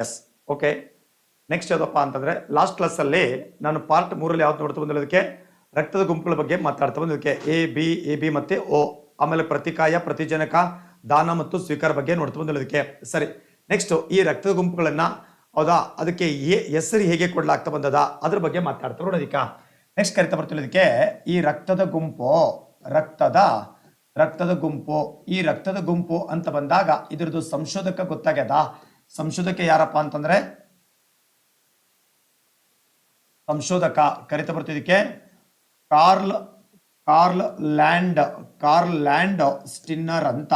Yes okay next ಯಾವುದಪ್ಪ ಅಂತಂದ್ರೆ last ಕ್ಲಾಸಲ್ಲಿ ನಾನು ಪಾರ್ಟ್ ಮೂರಲ್ಲಿ ಯಾವ್ದು ನೋಡ್ತಾ ಬಂದಿರೋದಕ್ಕೆ ರಕ್ತದ ಗುಂಪುಗಳ ಬಗ್ಗೆ ಮಾತಾಡ್ತಾ ಬಂದಿದ್ದಕ್ಕೆ ಎ ಬಿ ಎ ಬಿ ಮತ್ತೆ ಓ ಆಮೇಲೆ ಪ್ರತಿಕಾಯ, ಪ್ರತಿಜನಕ, ದಾನ ಮತ್ತು ಸ್ವೀಕಾರ ಬಗ್ಗೆ ನೋಡ್ತಾ ಬಂದಿರೋದಕ್ಕೆ. ಸರಿ. ನೆಕ್ಸ್ಟ್ ಈ ರಕ್ತದ ಗುಂಪುಗಳನ್ನ ಹೌದಾ? ಅದಕ್ಕೆ ಏ- ಹೆಸರು ಹೇಗೆ ಕೊಡಲಾಗ್ತಾ ಬಂದದ? ಅದ್ರ ಬಗ್ಗೆ ಮಾತಾಡ್ತಾ ನೋಡೋದಿಕ್ಕ ನೆಕ್ಸ್ಟ್ ಕರಿತಾ ಬರ್ತಿರೋದಕ್ಕೆ ಈ ರಕ್ತದ ಗುಂಪು, ರಕ್ತದ ರಕ್ತದ ಗುಂಪು, ಈ ರಕ್ತದ ಗುಂಪು ಅಂತ ಬಂದಾಗ ಇದ್ರದ್ದು ಸಂಶೋಧಕ ಗೊತ್ತಾಗ್ಯದ? ಸಂಶೋಧಕ ಯಾರಪ್ಪ ಅಂತಂದ್ರೆ ಸಂಶೋಧಕ ಕರಿತಾ ಬರ್ತಿದ್ದಕ್ಕೆ Karl Karl land Karl Landsteiner ಅಂತ.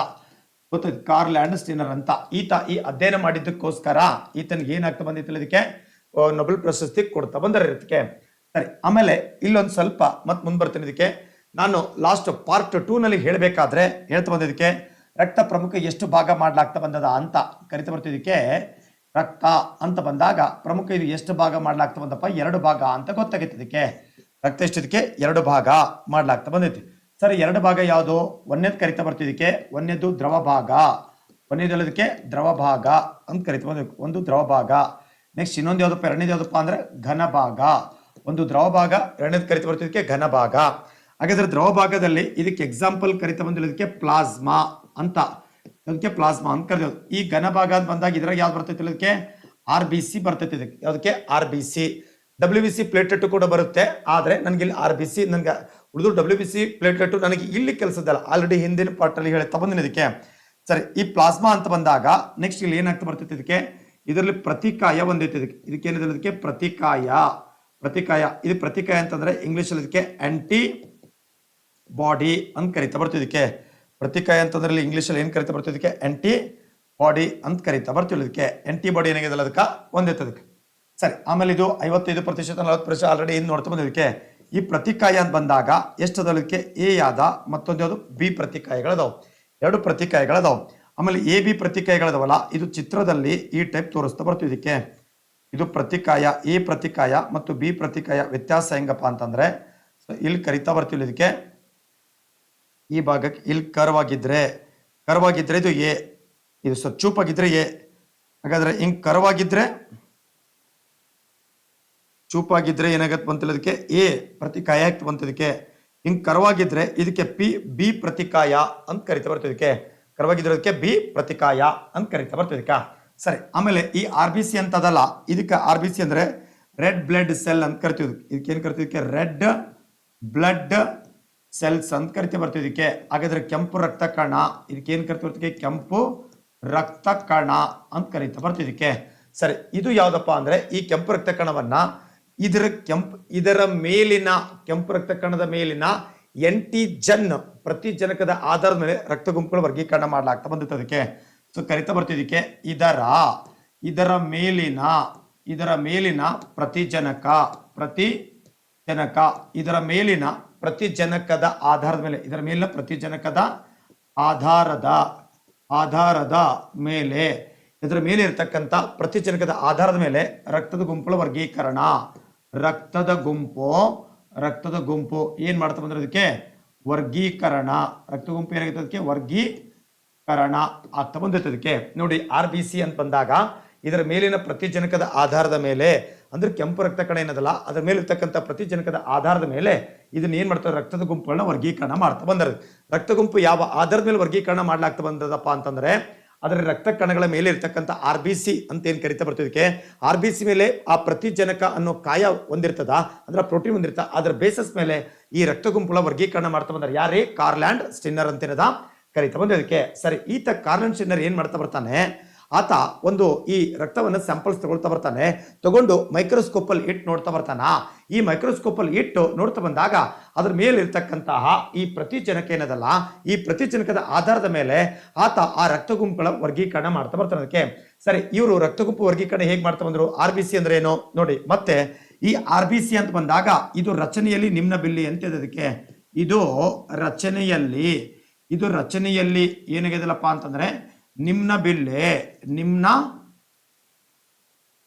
ಗೊತ್ತಾಯ್ತು ಕಾರ್ಲ್ ಲ್ಯಾಂಡ್ ಸ್ಟಿನ್ನರ್ ಅಂತ. ಈತ ಈ ಅಧ್ಯಯನ ಮಾಡಿದ್ದಕ್ಕೋಸ್ಕರ ಈತನಿಗೆ ಏನಾಗ್ತಾ ಬಂದಿತ್ತು ಇದಕ್ಕೆ ನೊಬೆಲ್ ಪ್ರಶಸ್ತಿ ಕೊಡ್ತಾ ಬಂದರೆ ಇದಕ್ಕೆ ಸರಿ, ಆಮೇಲೆ ಇಲ್ಲೊಂದು ಸ್ವಲ್ಪ ಮತ್ತೆ ಮುಂದೆ ಬರ್ತೀನಿ ಇದಕ್ಕೆ. ನಾನು ಲಾಸ್ಟ್ ಪಾರ್ಟ್ ಟೂ ನಲ್ಲಿ ಹೇಳಬೇಕಾದ್ರೆ ಹೇಳ್ತಾ ಬಂದಿದ್ದಕ್ಕೆ ರಕ್ತ ಪ್ರಮುಖ ಎಷ್ಟು ಭಾಗ ಮಾಡ್ಲಾಗ್ತಾ ಬಂದದ ಅಂತ ಕರಿತ ಬರ್ತಿದ್ದಕ್ಕೆ ರಕ್ತ ಅಂತ ಬಂದಾಗ ಪ್ರಮುಖ ಇದು ಎಷ್ಟು ಭಾಗ ಮಾಡ್ಲಾಗ್ತಾ ಬಂದಪ್ಪ? ಎರಡು ಭಾಗ ಅಂತ ಗೊತ್ತಾಗೈತೆ ಇದಕ್ಕೆ ರಕ್ತ ಎಷ್ಟಿದಕ್ಕೆ ಎರಡು ಭಾಗ ಮಾಡಲಾಗ್ತಾ ಬಂದೈತಿ. ಸರ್, ಎರಡು ಭಾಗ ಯಾವುದು? ಒಂದೇದ್ ಕರಿತಾ ಬರ್ತಿದ್ದಕ್ಕೆ ಒಂದೇದು ದ್ರವ ಭಾಗ. ಒಂದೇದು ಹೇಳೋದಕ್ಕೆ ದ್ರವ ಭಾಗ ಅಂತ ಕರಿತಾ ಬಂದಬೇಕು ಒಂದು ದ್ರವ ಭಾಗ. ನೆಕ್ಸ್ಟ್ ಇನ್ನೊಂದು ಯಾವುದಪ್ಪ ಎರಡನೇದು ಯಾವುದಪ್ಪ ಅಂದ್ರೆ ಘನ ಭಾಗ. ಒಂದು ದ್ರವ ಭಾಗ, ಎರಡನೇದು ಕರಿತಾ ಬರ್ತಿದ್ದಕ್ಕೆ ಘನ ಭಾಗ. ಹಾಗಾದ್ರೆ ದ್ರವ ಭಾಗದಲ್ಲಿ ಇದಕ್ಕೆ ಎಕ್ಸಾಂಪಲ್ ಕರಿತಾ ಬಂದಿರೋದಕ್ಕೆ ಪ್ಲಾಸ್ಮಾ ಅಂತ ಅದಕ್ಕೆ ಪ್ಲಾಸ್ಮಾ ಅಂತ ಕರೆಯೋದು ಈ ಘನ ಭಾಗ ಅಂತ ಬಂದಾಗ ಇದ್ರಾಗ ಯಾವ್ದು ಬರ್ತೈತಿ ಅದಕ್ಕೆ? ಆರ್ ಬಿ ಸಿ ಬರ್ತೈತಿ ಇದಕ್ಕೆ. ಅದಕ್ಕೆ R B C. W B C platelet ಕೂಡ ಬರುತ್ತೆ. ಆದರೆ ನನಗೆ ಇಲ್ಲಿ ಆರ್ ಬಿ ಸಿ ನನಗೆ ಉಳಿದು ಡಬ್ಲ್ಯೂ ಬಿ ಸಿ ಪ್ಲೇಟ್ಲೆಟ್ ನನಗೆ ಇಲ್ಲಿ ಕೆಲಸದಲ್ಲ ಆಲ್ರೆಡಿ ಹಿಂದಿನ ಪಾರ್ಟಲ್ಲಿ ಹೇಳಿ ತಗೊಂಡಿನಿ ಇದಕ್ಕೆ. ಸರಿ, ಈ ಪ್ಲಾಸ್ಮಾ ಅಂತ ಬಂದಾಗ ನೆಕ್ಸ್ಟ್ ಇಲ್ಲಿ ಏನಾಗ್ತಾ ಬರ್ತೈತಿ ಇದಕ್ಕೆ? ಇದರಲ್ಲಿ ಪ್ರತಿಕಾಯ ಒಂದೈತಿ ಇದಕ್ಕೆ. ಇದಕ್ಕೆ ಏನಿದೆ ಇದಕ್ಕೆ ಪ್ರತಿಕಾಯ. ಪ್ರತಿಕಾಯ. ಇದು ಪ್ರತಿಕಾಯ ಅಂತಂದ್ರೆ ಇಂಗ್ಲಿಷ್ ಅಲ್ಲಿ ಇದಕ್ಕೆ ಆಂಟಿ ಬಾಡಿ ಅಂತ ಕರಿತಾ ಬರ್ತಿದ್ದಕ್ಕೆ ಪ್ರತಿಕಾಯ ಅಂತಂದ್ರೆ ಇಂಗ್ಲೀಷಲ್ಲಿ ಏನ್ ಕರಿತಾ ಬರ್ತಿದ್ದಕ್ಕೆ ಆಂಟಿ ಬಾಡಿ ಅಂತ ಕರಿತಾ ಬರ್ತೀವಿ ಇದಕ್ಕೆ. ಆಂಟಿ ಬಾಡಿ ಏನಾಗಿದೆ ಅದಕ್ಕೆ? ಒಂದೇ ಅದಕ್ಕೆ ಸರಿ, ಆಮೇಲೆ ಇದು ಐವತ್ತೈದು ಪ್ರತಿಶತ, ನಲವತ್ತು ಪ್ರತಿಶತ ಆಲ್ರೆಡಿ ಏನು ನೋಡ್ತಾ ಬಂದಿದ್ದಕ್ಕೆ ಈ ಪ್ರತಿಕಾಯ ಅಂತ ಬಂದಾಗ ಎಷ್ಟು ಅದಕ್ಕೆ ಎ ಯಾದ ಮತ್ತೊಂದು ಯಾವುದು? ಬಿ ಪ್ರತಿಕಾಯಗಳದಾವು. ಎರಡು ಪ್ರತಿಕಾಯಗಳದಾವು. ಆಮೇಲೆ ಎ ಬಿ ಪ್ರತಿಕಾಯಗಳದಾವಲ್ಲ, ಇದು ಚಿತ್ರದಲ್ಲಿ ಈ ಟೈಪ್ ತೋರಿಸ್ತಾ ಇದಕ್ಕೆ. ಇದು ಪ್ರತಿಕಾಯ ಎ ಪ್ರತಿಕಾಯ ಮತ್ತು ಬಿ ಪ್ರತಿಕಾಯ ವ್ಯತ್ಯಾಸ ಹೆಂಗಪ್ಪ ಅಂತಂದ್ರೆ, ಇಲ್ಲಿ ಕರಿತಾ ಬರ್ತೀವಿ ಇದಕ್ಕೆ. ಈ ಭಾಗಕ್ಕೆ ಇಲ್ಲಿ ಕರ್ವಾಗಿದ್ರೆ ಕರ್ವಾಗಿದ್ರೆ ಇದು ಎ, ಇದು ಸ್ವಲ್ಪ ಚೂಪಾಗಿದ್ರೆ ಎ. ಹಾಗಾದ್ರೆ ಹಿಂಗ್ ಕರ್ವಾಗಿದ್ರೆ, ಚೂಪಾಗಿದ್ರೆ ಏನಾಗತ್ತೆ ಬಂತಿಲ್ಲದಕ್ಕೆ ಎ ಪ್ರತಿಕಾಯ ಆಗ್ತು ಬಂತದಕ್ಕೆ ಹಿಂಗ್ ಕರ್ವಾಗಿದ್ರೆ ಇದಕ್ಕೆ ಪಿ, ಬಿ ಪ್ರತಿಕಾಯ ಅಂತ ಕರಿತಾ ಬರ್ತದಕ್ಕೆ ಕರ್ವಾಗಿದ್ರೋದಕ್ಕೆ ಬಿ ಪ್ರತಿಕಾಯ ಅಂತ ಕರಿತಾ ಬರ್ತದಕ್ಕ ಸರಿ, ಆಮೇಲೆ ಈ ಆರ್ ಬಿ ಸಿ ಅಂತದಲ್ಲ, ಇದಕ್ಕೆ ಆರ್ ಬಿ ಸಿ ಅಂದ್ರೆ ರೆಡ್ ಬ್ಲಡ್ ಸೆಲ್ ಅಂತ ಕರಿತೀವಿ ಇದಕ್ಕೆ. ಏನ್ ಕರಿತೀವಿ ರೆಡ್ ಬ್ಲಡ್ ಸೆಲ್ಸ್ ಅಂತ ಕರಿತೀವಿ ಬರ್ತಿದ್ದಕ್ಕೆ. ಹಾಗಾದ್ರೆ ಕೆಂಪು ರಕ್ತ ಕಣ ಇದಕ್ಕೆ ಏನು ಕರಿತೀವಿ ಬರ್ತೀವಿ ಕೆಂಪು ರಕ್ತ ಕಣ ಅಂತ ಕರಿತಾ ಇದಕ್ಕೆ ಸರಿ, ಇದು ಯಾವುದಪ್ಪ ಅಂದ್ರೆ ಈ ಕೆಂಪು ರಕ್ತ ಕಣವನ್ನು ಇದರ ಕೆಂಪು, ಇದರ ಮೇಲಿನ, ಕೆಂಪು ರಕ್ತ ಕಣದ ಮೇಲಿನ ಎಂಟಿ ಜನ್ ಪ್ರತಿ ಜನಕದ ಆಧಾರದ ಮೇಲೆ ರಕ್ತ ಗುಂಪುಗಳ ವರ್ಗೀಕರಣ ಮಾಡಲಾಗ್ತಾ ಬಂದಿತ್ತು ಅದಕ್ಕೆ. ಸೊ ಕರಿತಾ ಬರ್ತಿದ್ದಕ್ಕೆ ಇದರ ಇದರ ಮೇಲಿನ ಇದರ ಮೇಲಿನ ಪ್ರತಿ ಜನಕ ಪ್ರತಿ ಜನಕ ಇದರ ಮೇಲಿನ ಪ್ರತಿಜನಕದ ಆಧಾರದ ಮೇಲೆ, ಇದರ ಮೇಲಿನ ಪ್ರತಿಜನಕದ ಆಧಾರದ ಆಧಾರದ ಮೇಲೆ, ಇದರ ಮೇಲೆ ಇರತಕ್ಕಂತ ಪ್ರತಿಜನಕದ ಆಧಾರದ ಮೇಲೆ ರಕ್ತದ ಗುಂಪುಗಳ ವರ್ಗೀಕರಣ. ರಕ್ತದ ಗುಂಪು ರಕ್ತದ ಗುಂಪು ಏನ್ ಮಾಡ್ತಾ ಬಂದ್ರೆ ಅದಕ್ಕೆ? ವರ್ಗೀಕರಣ. ರಕ್ತ ಗುಂಪು ಏನಾಗುತ್ತೆ ಅದಕ್ಕೆ? ವರ್ಗೀಕರಣ ಆಗ್ತಾ ಬಂದಿತ್ತು ಅದಕ್ಕೆ. ನೋಡಿ ಆರ್ ಬಿ ಸಿ ಅಂತ ಬಂದಾಗ ಇದರ ಮೇಲಿನ ಪ್ರತಿಜನಕದ ಆಧಾರದ ಮೇಲೆ ಅಂದ್ರೆ ಕೆಂಪು ರಕ್ತ ಕಣ ಏನದಲ್ಲ, ಅದರ ಮೇಲೆ ಇರ್ತಕ್ಕಂಥ ಪ್ರತಿಜನಕದ ಆಧಾರದ ಮೇಲೆ ಇದನ್ನ ಏನು ಮಾಡ್ತಾರೆ, ರಕ್ತದ ಗುಂಪುಗಳನ್ನ ವರ್ಗೀಕರಣ ಮಾಡ್ತಾ ಬಂದರು ರಕ್ತ ಗುಂಪು ಯಾವ ಆಧಾರದ ಮೇಲೆ ವರ್ಗೀಕರಣ ಮಾಡ್ಲಾಗ್ತಾ ಬಂದದಪ್ಪ ಅಂತಂದರೆ ಅದರ ರಕ್ತ ಕಣಗಳ ಮೇಲೆ ಇರ್ತಕ್ಕಂಥ ಆರ್ ಬಿ ಸಿ ಅಂತ ಏನು ಕರಿತಾ ಬರ್ತಿದ್ದಕ್ಕೆ ಆರ್ ಬಿ ಸಿ ಮೇಲೆ ಆ ಪ್ರತಿಜನಕ ಅನ್ನೋ ಕಾಯ ಹೊಂದಿರ್ತದ ಅಂದ್ರೆ ಪ್ರೋಟೀನ್ ಹೊಂದಿರ್ತದೆ ಅದರ ಬೇಸಸ್ ಮೇಲೆ ಈ ರಕ್ತ ಗುಂಪುಗಳ ವರ್ಗೀಕರಣ ಮಾಡ್ತಾ ಬಂದಾರೆ ಯಾರೇ? ಕಾರ್ಲ್ಯಾಂಡ್ ಸ್ಟಿನ್ನರ್ ಅಂತೇನದ ಕರಿತಾ ಬಂದಿದ್ದಕ್ಕೆ ಸರಿ, ಈತ ಕಾರ್ಲ್ಯಾಂಡ್ ಸ್ಟಿನ್ನರ್ ಏನು ಮಾಡ್ತಾ ಬರ್ತಾನೆ? ಆತ ಒಂದು ಈ ರಕ್ತವನ್ನು ಸ್ಯಾಂಪಲ್ಸ್ ತಗೊಳ್ತಾ ಬರ್ತಾನೆ. ತಗೊಂಡು ಮೈಕ್ರೋಸ್ಕೋಪಲ್ಲಿ ಇಟ್ಟು ನೋಡ್ತಾ ಬರ್ತಾನ? ಈ ಮೈಕ್ರೋಸ್ಕೋಪಲ್ಲಿ ಇಟ್ಟು ನೋಡ್ತಾ ಬಂದಾಗ ಅದ್ರ ಮೇಲೆ ಇರ್ತಕ್ಕಂತಹ ಈ ಪ್ರತಿಜನಕ ಏನದಲ್ಲ, ಈ ಪ್ರತಿಜನಕದ ಆಧಾರದ ಮೇಲೆ ಆತ ಆ ರಕ್ತ ಗುಂಪುಗಳ ವರ್ಗೀಕರಣ ಮಾಡ್ತಾ ಬರ್ತಾನೆ ಅದಕ್ಕೆ. ಸರಿ, ಇವರು ರಕ್ತ ಗುಂಪು ವರ್ಗೀಕರಣ ಹೇಗೆ ಮಾಡ್ತಾ ಬಂದರು? ಆರ್ ಬಿ ಸಿ ಅಂದ್ರೆ ಏನು? ನೋಡಿ, ಮತ್ತೆ ಈ ಆರ್ ಬಿ ಸಿ ಅಂತ ಬಂದಾಗ ಇದು ರಚನೆಯಲ್ಲಿ ನಿಮ್ನ ಬಿಲ್ಲಿ ಅಂತ ಅದಕ್ಕೆ. ಇದು ರಚನೆಯಲ್ಲಿ ಇದು ರಚನೆಯಲ್ಲಿ ಏನಾಗಿದೆಯಲ್ಲಪ್ಪ ಅಂತಂದ್ರೆ ನಿಮ್ನ ಬಿಲ್ಲೆ, ನಿಮ್ನ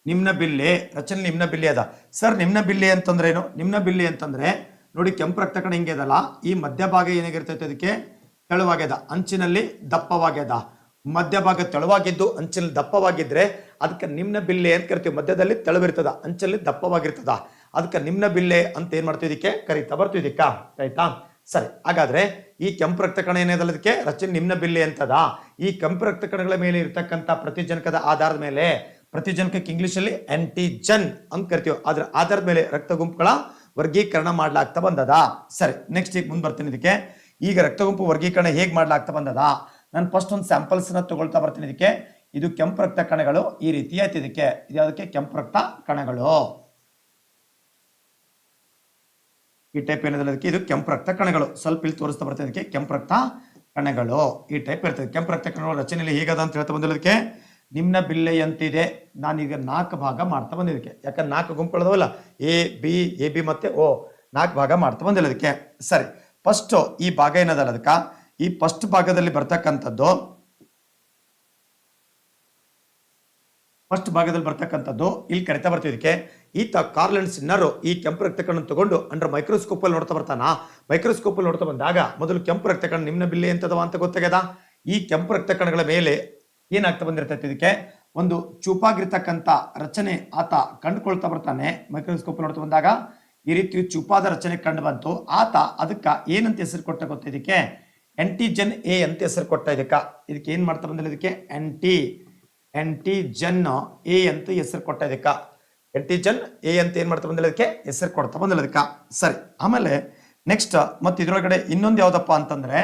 ನಿಮ್ನ ಬಿಲ್ಲೆ, ರಚನೆ ನಿಮ್ನ ಬಿಲ್ಲೆ ಅದ. ಸರ್, ನಿಮ್ನ ಬಿಲ್ಲೆ ಅಂತಂದ್ರೆ ಏನು? ನಿಮ್ನ ಬಿಲ್ಲೆ ಅಂತಂದ್ರೆ, ನೋಡಿ ಕೆಂಪು ರಕ್ತ ಕಣ ಹಿಂಗೆ ಅದಲ್ಲ, ಈ ಮಧ್ಯಭಾಗ ಏನಾಗಿರ್ತೈತೆ ಅದಕ್ಕೆ? ತೆಳುವಾಗ್ಯದ. ಅಂಚಿನಲ್ಲಿ ದಪ್ಪವಾಗ್ಯದ. ಮಧ್ಯಭಾಗ ತೆಳುವಾಗಿದ್ದು, ಅಂಚಿನಲ್ಲಿ ದಪ್ಪವಾಗಿದ್ರೆ ಅದಕ್ಕೆ ನಿಮ್ನ ಬಿಲ್ಲೆ ಅಂತ ಕರಿತೀವಿ? ಮಧ್ಯದಲ್ಲಿ ತೆಳುವಿರ್ತದ, ಅಂಚಲ್ಲಿ ದಪ್ಪವಾಗಿರ್ತದ. ಅದಕ್ಕೆ ನಿಮ್ನ ಬಿಲ್ಲೆ ಅಂತ ಏನ್ ಮಾಡ್ತಿದ್ದಕ್ಕೆ ಕರಿತಾ ಬರ್ತೀವಿ ಇದಕ್ಕ. ಆಯ್ತಾ? ಸರಿ, ಹಾಗಾದ್ರೆ ಈ ಕೆಂಪು ರಕ್ತ ಕಣ ಏನಿದಲ್ಲ ಅದಕ್ಕೆ ರಚನೆ ನಿಮ್ನ ಬಿಲ್ಲೆ ಅಂತದ ಈ ಕೆಂಪು ರಕ್ತ ಕಣಗಳ ಮೇಲೆ ಇರತಕ್ಕಂಥ ಪ್ರತಿಜನಕದ ಆಧಾರದ ಮೇಲೆ, ಪ್ರತಿಜನಕಕ್ಕೆ ಇಂಗ್ಲಿಷ್ ಅಲ್ಲಿ ಆಂಟಿಜನ್ ಅಂತ ಕರಿತೀವಿ. ಅದರ ಆಧಾರದ ಮೇಲೆ ರಕ್ತ ಗುಂಪುಗಳ ವರ್ಗೀಕರಣ ಮಾಡ್ಲಾಗ್ತಾ ಬಂದದ? ಸರಿ ನೆಕ್ಸ್ಟ್ ಈಗ ಮುಂದೆ ಬರ್ತೀನಿ ಇದಕ್ಕೆ. ಈಗ ರಕ್ತ ಗುಂಪು ವರ್ಗೀಕರಣ ಹೇಗೆ ಮಾಡ್ಲಾಗ್ತಾ ಬಂದದ? ನಾನು ಫಸ್ಟ್ ಒಂದು ಸ್ಯಾಂಪಲ್ಸ್ನ ತಗೊಳ್ತಾ ಬರ್ತೀನಿ ಇದಕ್ಕೆ. ಇದು ಕೆಂಪು ರಕ್ತ ಕಣಗಳು ಈ ರೀತಿ ಆಯ್ತು ಇದಕ್ಕೆ. ಇದು ಯಾವುದಕ್ಕೆ ಕೆಂಪು ರಕ್ತ ಕಣಗಳು. ಈ ಟೈಪ್ ಏನಿದೆ ಅದಕ್ಕೆ? ಇದು ಕೆಂಪು ರಕ್ತ ಕಣಗಳು. ಸ್ವಲ್ಪ ಇಲ್ಲಿ ತೋರಿಸ್ತಾ ಬರ್ತದೆ ಅದಕ್ಕೆ. ಕೆಂಪು ರಕ್ತ ಕಣಗಳು. ಈ ಟೈಪ್ ಇರ್ತದೆ. ಕೆಂಪು ರಕ್ತ ಕಣಗಳ ರಚನೆಯಲ್ಲಿ ಹೇಗದ ಅಂತ ಹೇಳ್ತಾ ಬಂದಿರೋದಕ್ಕೆ ನಿಮ್ನ ಬಿಲ್ಲೆಯಂತಿದೆ. ನಾನೀಗ ನಾಲ್ಕು ಭಾಗ ಮಾಡ್ತಾ ಬಂದಿದ್ದಕ್ಕೆ ಯಾಕಂದ್ರೆ ನಾಲ್ಕು ಗುಂಪುಗಳದವಲ್ಲ? ಎ, ಬಿ ಎ, ಬಿ ಮತ್ತೆ ಓ. ನಾಲ್ಕು ಭಾಗ ಮಾಡ್ತಾ ಬಂದಿಲ್ಲ ಅದಕ್ಕೆ. ಸರಿ. ಫಸ್ಟ್ ಈ ಭಾಗ ಏನದಲ್ಲ ಅದಕ್ಕ? ಈ ಫಸ್ಟ್ ಭಾಗದಲ್ಲಿ ಬರ್ತಕ್ಕಂಥದ್ದು ಫಸ್ಟ್ ಭಾಗದಲ್ಲಿ ಬರ್ತಕ್ಕಂಥದ್ದು ಇಲ್ಲಿ ಕರಿತಾ ಬರ್ತೀವಿ ಇದಕ್ಕೆ ಈತ ಕಾರ್ಲೆಂಡ್ ಸಿನ್ನರು ಈ ಕೆಂಪು ರಕ್ತ ತಗೊಂಡು ಅಂದ್ರೆ ಮೈಕ್ರೋಸ್ಕೋಪ್ ಅಲ್ಲಿ ನೋಡ್ತಾ ಬರ್ತಾನ. ಮೈಕ್ರೋಸ್ಕೋಪ್ ಅಲ್ಲಿ ನೋಡ್ತಾ ಬಂದಾಗ ಮೊದಲು ಕೆಂಪು ರಕ್ತ ಕಣ ನಿಮ್ನ ಬಿಲ್ಲೆ ಎಂತದವ ಅಂತ ಗೊತ್ತಾಗ್ಯದ? ಈ ಕೆಂಪು ರಕ್ತ ಕಣಗಳ ಮೇಲೆ ಏನಾಗ್ತಾ ಬಂದಿರ್ತೈತೆ ಇದಕ್ಕೆ ಒಂದು ಚೂಪಾಗಿರ್ತಕ್ಕಂಥ ರಚನೆ ಆತ ಕಂಡುಕೊಳ್ತಾ ಬರ್ತಾನೆ ಮೈಕ್ರೋಸ್ಕೋಪ್ ನೋಡ್ತಾ ಬಂದಾಗ. ಈ ರೀತಿ ಚೂಪಾದ ರಚನೆ ಕಂಡು ಬಂತು. ಆತ ಅದಕ್ಕ ಏನಂತ ಹೆಸರು ಕೊಟ್ಟ ಗೊತ್ತ ಇದಕ್ಕೆ? ಆಂಟಿಜನ್ ಎ ಅಂತ ಹೆಸರು ಕೊಟ್ಟ ಇದಕ್ಕೆ. ಇದಕ್ಕೆ ಏನು ಮಾಡ್ತಾ ಬಂದಿಲ್ಲ ಇದಕ್ಕೆ? ಆಂಟಿ ಆಂಟಿಜನ್ ಎ ಅಂತ ಹೆಸರು ಕೊಟ್ಟ ಇದಕ್ಕ. ಆಂಟಿಜನ್ ಎ ಅಂತ ಏನು ಮಾಡ್ತಾ ಬಂದಿಲ್ಲ ಅದಕ್ಕೆ ಹೆಸರು ಕೊಡ್ತಾ ಬಂದಿಲ್ಲ ಅದಕ್ಕೆ. ಸರಿ, ಆಮೇಲೆ ನೆಕ್ಸ್ಟ್ ಮತ್ತೆ ಇದರೊಳಗಡೆ ಇನ್ನೊಂದು ಯಾವುದಪ್ಪ ಅಂತಂದ್ರೆ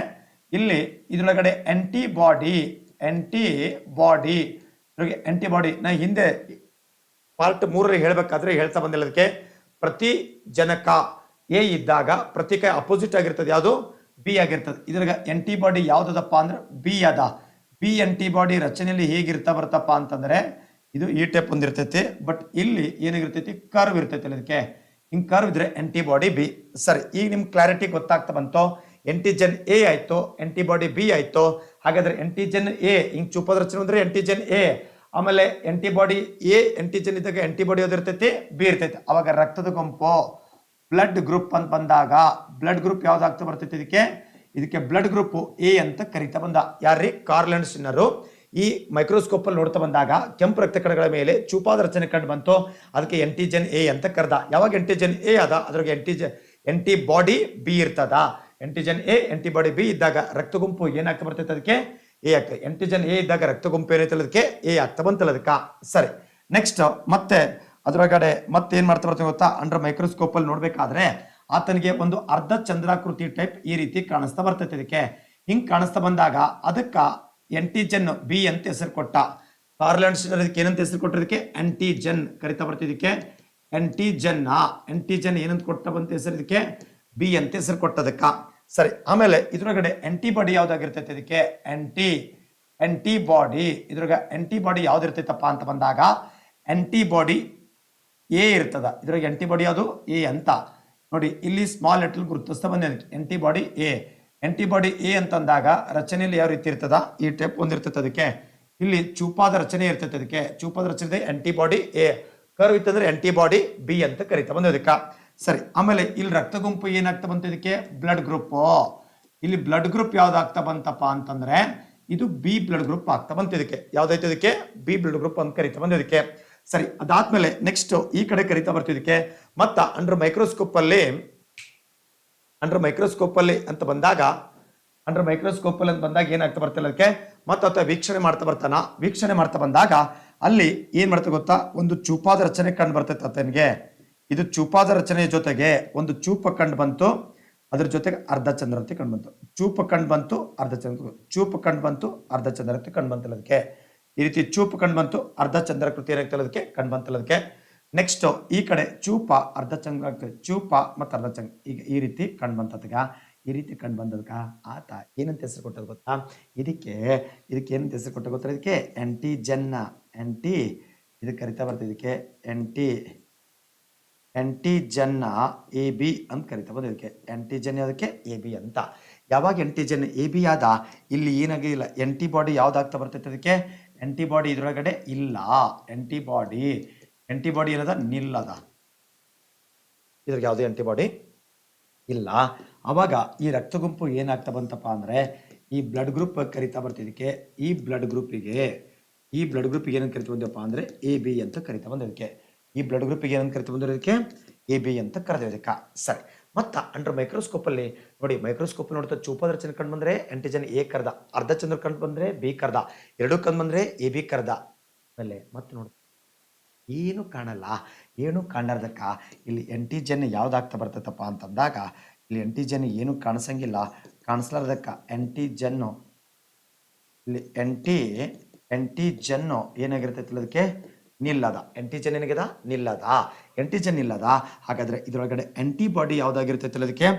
ಇಲ್ಲಿ ಇದ್ರೊಳಗಡೆ ಆಂಟಿಬಾಡಿ ಆಂಟಿಬಾಡಿ ಆಂಟಿಬಾಡಿ ನಾ ಹಿಂದೆ ಪಾರ್ಟ್ ಮೂರರಿಗೆ ಹೇಳಬೇಕಾದ್ರೆ ಹೇಳ್ತಾ ಬಂದಿಲ್ಲ ಅದಕ್ಕೆ. ಪ್ರತಿ ಜನಕ ಎ ಇದ್ದಾಗ ಪ್ರತಿಕ ಅಪೋಸಿಟ್ ಆಗಿರ್ತದೆ, ಯಾವುದು? ಬಿ ಆಗಿರ್ತದೆ. ಇದ್ರಾಗ ಆಂಟಿಬಾಡಿ ಯಾವುದದಪ್ಪ ಅಂದ್ರೆ ಬಿ ಅದ. ಬಿ ಆಂಟಿಬಾಡಿ ರಚನೆಯಲ್ಲಿ ಹೇಗಿರ್ತಾ ಬರ್ತಪ್ಪ ಅಂತಂದ್ರೆ ಇದು ಈ ಟೈಪ್ ಒಂದಿರ್ತೈತಿ ಬಟ್ ಇಲ್ಲಿ ಏನಾಗಿರ್ತೈತಿ ಕರ್ವ್ ಇರ್ತೈತಿ ಅದಕ್ಕೆ. ಹಿಂಗೆ ಕರ್ವ್ ಇದ್ರೆ ಆಂಟಿಬಾಡಿ ಬಿ ಸರಿ, ಈಗ ನಿಮ್ಗೆ ಕ್ಲಾರಿಟಿ ಗೊತ್ತಾಗ್ತಾ ಬಂತು? ಎಂಟಿಜೆನ್ ಎ ಆಯಿತು? ಆಂಟಿಬಾಡಿ ಬಿ ಆಯಿತು? ಹಾಗಾದ್ರೆ ಎಂಟಿಜೆನ್ ಎ ಹಿಂಗೆ ಚೂಪದ ರಚನೆ ಅಂದ್ರೆ ಎಂಟಿಜೆನ್ ಎ ಆಮೇಲೆ ಆಂಟಿಬಾಡಿ ಎ ಎಂಟಿಜೆನ್ ಇದ್ದಾಗ ಆಂಟಿಬಾಡಿ ಯಾವ್ದಿರ್ತೈತಿ ಬಿ ಇರ್ತೈತಿ. ಅವಾಗ ರಕ್ತದ ಗುಂಪು ಬ್ಲಡ್ ಗ್ರೂಪ್ ಅಂತ ಬಂದಾಗ ಬ್ಲಡ್ ಗ್ರೂಪ್ ಯಾವ್ದಾಗ್ತಾ ಬರ್ತೈತಿ ಇದಕ್ಕೆ? ಇದಕ್ಕೆ ಬ್ಲಡ್ ಗ್ರೂಪ್ ಎ ಅಂತ ಕರಿತಾ ಬಂದ. ಯಾರ್ರಿ? ಕಾರ್ಲೆಂಡ್ ಈ ಮೈಕ್ರೋಸ್ಕೋಪ್ ಅಲ್ಲಿ ನೋಡ್ತಾ ಬಂದಾಗ ಕೆಂಪು ರಕ್ತ ಕಣಗಳ ಮೇಲೆ ಚೂಪಾದ ರಚನೆ ಕಂಡು ಬಂತು. ಅದಕ್ಕೆ ಎಂಟಿಜೆನ್ ಎ ಅಂತ ಕರೆದ. ಯಾವಾಗ ಎಂಟಿಜೆನ್ ಎ ಅದ? ಅದ್ರಾಗ ಎಂಟಿ ಬಾಡಿ ಬಿ ಇರ್ತದ. ಎಂಟಿಜೆನ್ ಎ ಎಂಟಿಬಾಡಿ ಬಿ ಇದ್ದಾಗ ರಕ್ತ ಗುಂಪು ಏನಾಗ್ತಾ ಬರ್ತೈತೆ ಅದಕ್ಕೆ? ಎ ಆಗ್ತದೆ. ಎಂಟಿಜೆನ್ ಎ ಇದ್ದಾಗ ರಕ್ತ ಗುಂಪು ಏನೈತೆ ಅದಕ್ಕೆ ಎ ಆಗ್ತಾ ಬಂತಲ್ಲ ಅದಕ್ಕ. ಸರಿ. ನೆಕ್ಸ್ಟ್ ಮತ್ತೆ ಅದರೊಳಗಡೆ ಮತ್ತೆ ಏನ್ ಮಾಡ್ತಾ ಬರ್ತೀವಿ ಗೊತ್ತಾ? ಅಂಡರ್ ಮೈಕ್ರೋಸ್ಕೋಪ್ ಅಲ್ಲಿ ನೋಡ್ಬೇಕಾದ್ರೆ ಆತನಿಗೆ ಒಂದು ಅರ್ಧ ಚಂದ್ರಾಕೃತಿ ಟೈಪ್ ಈ ರೀತಿ ಕಾಣಿಸ್ತಾ ಬರ್ತೈತೆ ಇದಕ್ಕೆ. ಹಿಂಗ್ ಕಾಣಿಸ್ತಾ ಬಂದಾಗ ಅದಕ್ಕ ಎಂಟಿಜನ್ ಬಿ ಅಂತ ಹೆಸರು ಕೊಟ್ಟ. ಕಾರ್ಲೆಂಡ್ಸ್ ಅದಕ್ಕೆ ಏನಂತ ಹೆಸರು ಕೊಟ್ಟಿದ್ದಕ್ಕೆ? ಆಂಟಿಜನ್ ಕರಿತಾ ಬರ್ತಿದ್ದಕ್ಕೆ. ಆ? ಆಂಟಿಜನ್ ಏನಂತ ಕೊಟ್ಟ ಬಂತ ಹೆಸರು ಇದಕ್ಕೆ? ಬಿ ಅಂತ ಹೆಸರು ಕೊಟ್ಟದಕ್ಕ. ಸರಿ, ಆಮೇಲೆ ಇದ್ರೊಳಗಡೆ ಆಂಟಿಬಾಡಿ ಯಾವ್ದಾಗಿರ್ತೈತೆ ಇದಕ್ಕೆ? ಆಂಟಿ ಆಂಟಿಬಾಡಿ ಇದ್ರಾಗ ಆಂಟಿಬಾಡಿ ಯಾವ್ದಿರ್ತೈತಪ್ಪ ಅಂತ ಬಂದಾಗ ಆಂಟಿಬಾಡಿ ಎ ಇರ್ತದ. ಇದ್ರಾಗ ಆಂಟಿಬಾಡಿ ಯಾವುದು? ಎ ಅಂತ. ನೋಡಿ, ಇಲ್ಲಿ ಸ್ಮಾಲ್ ಲೆಟರ್ ಗುರುತಿಸ್ತಾ ಬಂದ ಆಂಟಿಬಾಡಿ ಎ ಆಂಟಿಬಾಡಿ ಎ ಅಂತಂದಾಗ ರಚನೆಯಲ್ಲಿ ಯಾವ ರೀತಿ ಇರ್ತದ? ಈ ಟೈಪ್ ಒಂದಿರ್ತದೆ ಅದಕ್ಕೆ. ಇಲ್ಲಿ ಚೂಪಾದ ರಚನೆ ಇರ್ತೈತೆ ಅದಕ್ಕೆ. ಚೂಪಾದ ರಚನೆ ಆಂಟಿಬಾಡಿ ಎ ಕರ್ವ್ ಇತ್ತಂದ್ರೆ ಆಂಟಿಬಾಡಿ ಬಿ ಅಂತ ಕರಿತಾ ಬಂದ ಅದಕ್ಕೆ ಸರಿ, ಆಮೇಲೆ ಇಲ್ಲಿ ರಕ್ತ ಗುಂಪು ಏನಾಗ್ತಾ ಬಂತ ಇದಕ್ಕೆ? ಬ್ಲಡ್ ಗ್ರೂಪ್ ಇಲ್ಲಿ ಬ್ಲಡ್ ಗ್ರೂಪ್ ಯಾವ್ದಾಗ್ತಾ ಬಂತಪ್ಪ ಅಂತಂದ್ರೆ, ಇದು ಬಿ ಬ್ಲಡ್ ಗ್ರೂಪ್ ಆಗ್ತಾ ಬಂತ ಇದಕ್ಕೆ. ಯಾವ್ದೈತೆ ಇದಕ್ಕೆ? ಬಿ ಬ್ಲಡ್ ಗ್ರೂಪ್ ಅಂತ ಕರಿತಾ ಬಂದ ಇದಕ್ಕೆ. ಸರಿ, ಅದಾದ್ಮೇಲೆ ನೆಕ್ಸ್ಟ್ ಈ ಕಡೆ ಕರಿತಾ ಬರ್ತಿದ್ದಕ್ಕೆ ಮತ್ತ ಅಂಡರ್ ಮೈಕ್ರೋಸ್ಕೋಪ್ ಅಲ್ಲಿ ಅಂಡರ್ ಮೈಕ್ರೋಸ್ಕೋಪ್ ಅಲ್ಲಿ ಅಂತ ಬಂದಾಗ ಅಂಡರ್ ಮೈಕ್ರೋಸ್ಕೋಪ್ ಅಲ್ಲಿ ಅಂತ ಬಂದಾಗ ಏನಾಗ್ತಾ ಬರ್ತಿಲ್ಲ ಅದಕ್ಕೆ? ಮತ್ತೆ ಅಥವಾ ವೀಕ್ಷಣೆ ಮಾಡ್ತಾ ಬರ್ತಾನ. ವೀಕ್ಷಣೆ ಮಾಡ್ತಾ ಬಂದಾಗ ಅಲ್ಲಿ ಏನ್ ಮಾಡ್ತಾ ಗೊತ್ತಾ? ಒಂದು ಚೂಪಾದ ರಚನೆ ಕಂಡು ಬರ್ತೈತೆ ಆತನಿಗೆ ಇದು ಚೂಪಾದ ರಚನೆಯ ಜೊತೆಗೆ ಒಂದು ಚೂಪ ಕಂಡು ಬಂತು. ಅದ್ರ ಜೊತೆಗೆ ಅರ್ಧ ಚಂದ್ರಂತೆ ಕಂಡು ಬಂತು. ಚೂಪ ಕಂಡು ಬಂತು, ಅರ್ಧ ಚಂದ್ರ ಚೂಪ ಕಂಡು ಬಂತು, ಅರ್ಧ ಚಂದ್ರಂತೆ ಕಂಡು ಬಂತಲ್ಲ ಅದಕ್ಕೆ? ಈ ರೀತಿ ಚೂಪ ಕಂಡು ಬಂತು, ಅರ್ಧ ಚಂದ್ರಕೃತಿ ಏನಾಗ್ತಲ್ಲ ಅದಕ್ಕೆ? ಕಂಡು ಬಂತಲ್ಲ ಅದಕ್ಕೆ? ನೆಕ್ಸ್ಟ್ ಈ ಕಡೆ ಚೂಪ, ಅರ್ಧ ಆಗ್ತದೆ ಚೂಪ ಮತ್ತು ಅರ್ಧ ಚಂಗ್ ಈಗ ಈ ರೀತಿ ಕಂಡು ಬಂತದಗ ಈ ರೀತಿ ಕಂಡು ಬಂದದ್ಗ ಆತ ಏನಂತ ಹೆಸರು ಕೊಟ್ಟದ ಗೊತ್ತಾ? ಇದಕ್ಕೆ ಇದಕ್ಕೆ ಏನಂತ ಹೆಸರು ಕೊಟ್ಟ ಗೊತ್ತಾ? ಇದಕ್ಕೆ ಎಂಟಿ ಜನ್ನ ಎಂಟಿ ಇದಕ್ಕೆ ಕರಿತಾ ಬರ್ತದೆ ಇದಕ್ಕೆ ಆಂಟಿ ಆಂಟಿಜನ್ ಎ ಬಿ ಅಂತ ಕರಿತಾ ಬಂದ ಇದಕ್ಕೆ. ಆಂಟಿಜನ್ ಅದಕ್ಕೆ ಎ ಬಿ ಅಂತ. ಯಾವಾಗ ಆಂಟಿಜನ್ ಎ ಬಿ ಆದ, ಇಲ್ಲಿ ಏನಾಗಿಲ್ಲ ಆಂಟಿಬಾಡಿ ಯಾವ್ದಾಗ್ತಾ ಬರ್ತೈತೆ ಅದಕ್ಕೆ ಆಂಟಿಬಾಡಿ ಇದರೊಳಗಡೆ ಇಲ್ಲ. ಆಂಟಿಬಾಡಿ ಆಂಟಿಬಾಡಿ ಏನದ ನಿಲ್ಲದ. ಇದ್ರಿಗೆ ಯಾವುದೇ ಆಂಟಿಬಾಡಿ ಇಲ್ಲ. ಅವಾಗ ಈ ರಕ್ತ ಗುಂಪು ಏನಾಗ್ತಾ ಬಂತಪ್ಪ ಅಂದರೆ ಈ ಬ್ಲಡ್ ಗ್ರೂಪ್ ಕರಿತಾ ಬರ್ತಿದ್ದಕ್ಕೆ ಈ ಬ್ಲಡ್ ಗ್ರೂಪಿಗೆ ಈ ಬ್ಲಡ್ ಗ್ರೂಪಿಗೆ ಏನಂತ ಕರಿತಾ ಬಂದಪ್ಪ ಅಂದರೆ ಎ ಬಿ ಅಂತ ಕರಿತಾ ಬಂದಿದ್ದಕ್ಕೆ. ಈ ಬ್ಲಡ್ ಗ್ರೂಪಿಗೆ ಏನಂತ ಕರಿತಾ ಬಂದಿರೋದಕ್ಕೆ ಎ ಬಿ ಅಂತ ಕರೆದಿದ್ದಕ್ಕ ಸರಿ. ಮತ್ತು ಅಂಡರ್ ಮೈಕ್ರೋಸ್ಕೋಪಲ್ಲಿ ನೋಡಿ ಮೈಕ್ರೋಸ್ಕೋಪ್ ನೋಡ್ತಾ ಚೂಪಾದ ರಚನೆ ಕಂಡು ಬಂದರೆ ಆಂಟಿಜನ್ ಎ ಕರ್ದ, ಅರ್ಧ ಚಂದ್ರ ಕಂಡು ಬಂದರೆ ಬಿ ಕರ್ದ, ಎರಡು ಕಂಡು ಬಂದರೆ ಎ ಬಿ ಕರ್ದ. ಆಮೇಲೆ ಮತ್ತೆ ನೋಡಿ ಏನು ಕಾಣಲ್ಲ, ಏನು ಕಾಣಲಾರ್ದಕ್ಕ ಇಲ್ಲಿ ಎಂಟಿಜನ್ ಯಾವ್ದಾಗ್ತಾ ಬರ್ತೈತಪ್ಪ ಅಂತಂದಾಗ, ಇಲ್ಲಿ ಎಂಟಿಜನ್ ಏನು ಕಾಣಿಸಂಗಿಲ್ಲ, ಕಾಣಿಸ್ಲಾರ್ದಕ್ಕ ಎಂಟಿಜನ್ನು ಇಲ್ಲಿ ಎಂಟಿ ಎಂಟಿಜನ್ನು ಏನಾಗಿರ್ತೈತಿ ಅದಕ್ಕೆ ನಿಲ್ಲದ. ಎಂಟಿಜನ್ ಏನಾಗ್ಯದ? ನಿಲ್ಲದ. ಎಂಟಿಜನ್ ಇಲ್ಲದ ಹಾಗಾದ್ರೆ ಇದ್ರೊಳಗಡೆ ಆಂಟಿಬಾಡಿ ಯಾವ್ದಾಗಿರ್ತೈತಿ ಅದಕ್ಕೆ